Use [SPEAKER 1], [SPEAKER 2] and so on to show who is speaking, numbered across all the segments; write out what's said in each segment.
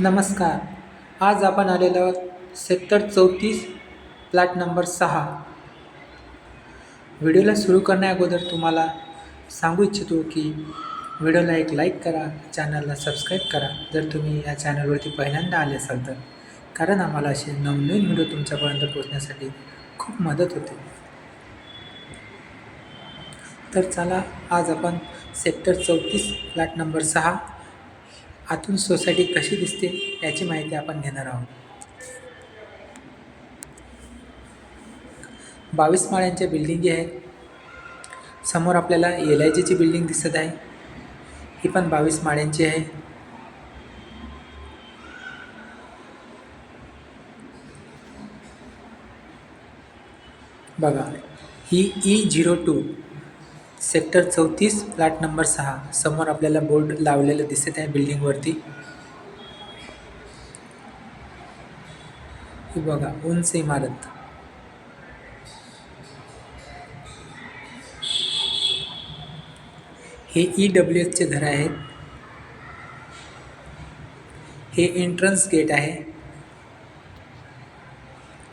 [SPEAKER 1] नमस्कार. आज आपण आलेलो आहोत सेक्टर चौतीस प्लॅट नंबर सहा. व्हिडिओला सुरू करण्या अगोदर तुम्हाला सांगू इच्छितो की व्हिडिओला एक लाईक करा चॅनलला सबस्क्राईब करा. जर तुम्ही या चॅनलवरती पहिल्यांदा आले असाल तर. कारण आम्हाला असे नवनवीन व्हिडिओ तुमच्यापर्यंत पोहोचण्यासाठी खूप मदत होते. तर चला आज आपण सेक्टर चौतीस फ्लॅट नंबर सहा आतून सोसायटी कशी दिसते याची माहिती आपण घेणार आहोत. बावीस माळ्यांच्या बिल्डिंगी आहेत समोर आपल्याला एल आय जीची बिल्डिंग दिसत आहे. ही पण बावीस माळ्यांची आहे. बघा ही ई झिरो टू सेक्टर चौतीस फ्लॅट नंबर सहा. समोर आपल्याला बोर्ड लावलेलं दिसत आहे बिल्डिंगवरती ही बघा उंच इमारत. हे ई डब्ल्यू एसचे घर आहेत. हे एंट्रन्स गेट आहे.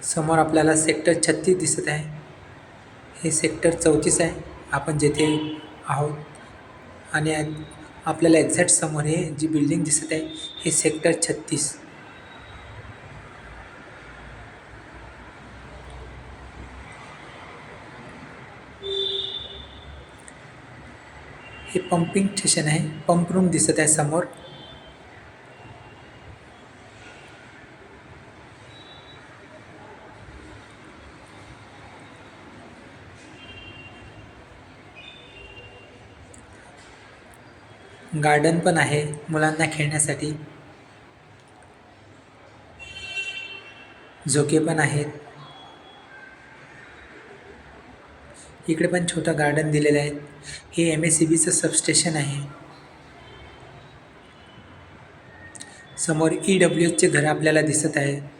[SPEAKER 1] समोर आपल्याला सेक्टर छत्तीस दिसत आहे. हे सेक्टर चौतीस आहे. आपण जेथे आहोत आणि आपल्याला एक्झॅक्ट समोर हे जी बिल्डिंग दिसत आहे हे सेक्टर छत्तीस. हे पंपिंग स्टेशन आहे पंप रूम दिसत आहे समोर. गार्डन पण आहे मुलांना खेळण्यासाठी. झोके पण आहेत. इकडे पण छोटं गार्डन दिलेलं आहे. हे एम एस सी बीचं सबस्टेशन आहे. समोर ई डब्ल्यू एचचे घर आपल्याला दिसत आहे.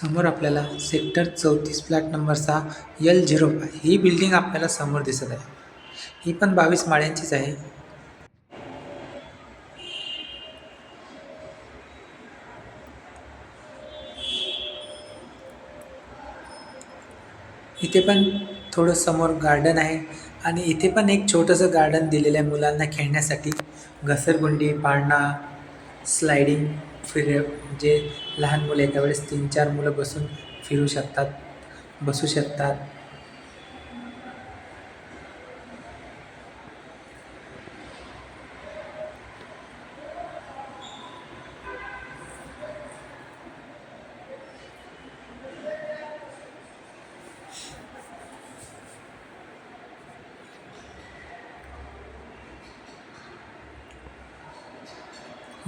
[SPEAKER 1] समोर आपल्याला सेक्टर चौतीस फ्लॅट नंबर सहा यल झिरो फाय. ही बिल्डिंग आपल्याला समोर दिसत आहे. ही पण बावीस माळ्यांचीच आहे. इथे पण थोडं समोर गार्डन आहे आणि इथे पण एक छोटंसं गार्डन दिलेलं आहे मुलांना खेळण्यासाठी. घसरगुंडी पाळणा स्लायडिंग. फिर जे लहान मुलं एका वेळेस तीन चार मुलं बसून फिरू शकतात बसू शकतात.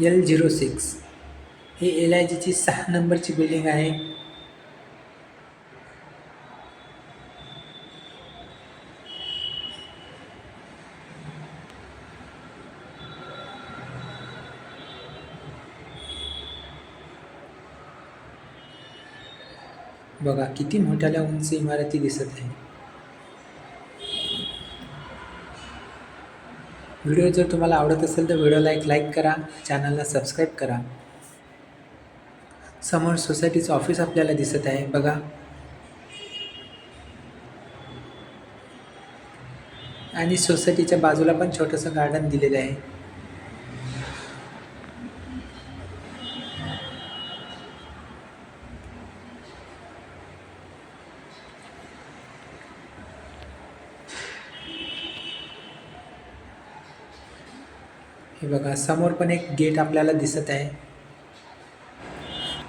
[SPEAKER 1] L zero six. He L I जीची सहा नंबरची बिल्डिंग आहे. बघा किती मोठ्याला उंच इमारती दिसत आहे. व्हिडिओ जर तुम्हाला आवडत असेल तर व्हिडिओला एक लाईक करा चॅनलला सबस्क्राईब करा. समोर सोसायटीचं ऑफिस आपल्याला दिसत आहे. बघा. आणि सोसायटीच्या बाजूला पण छोटंसं गार्डन दिलेलं आहे. हे बघा समोर पण एक गेट आपल्याला दिसत आहे.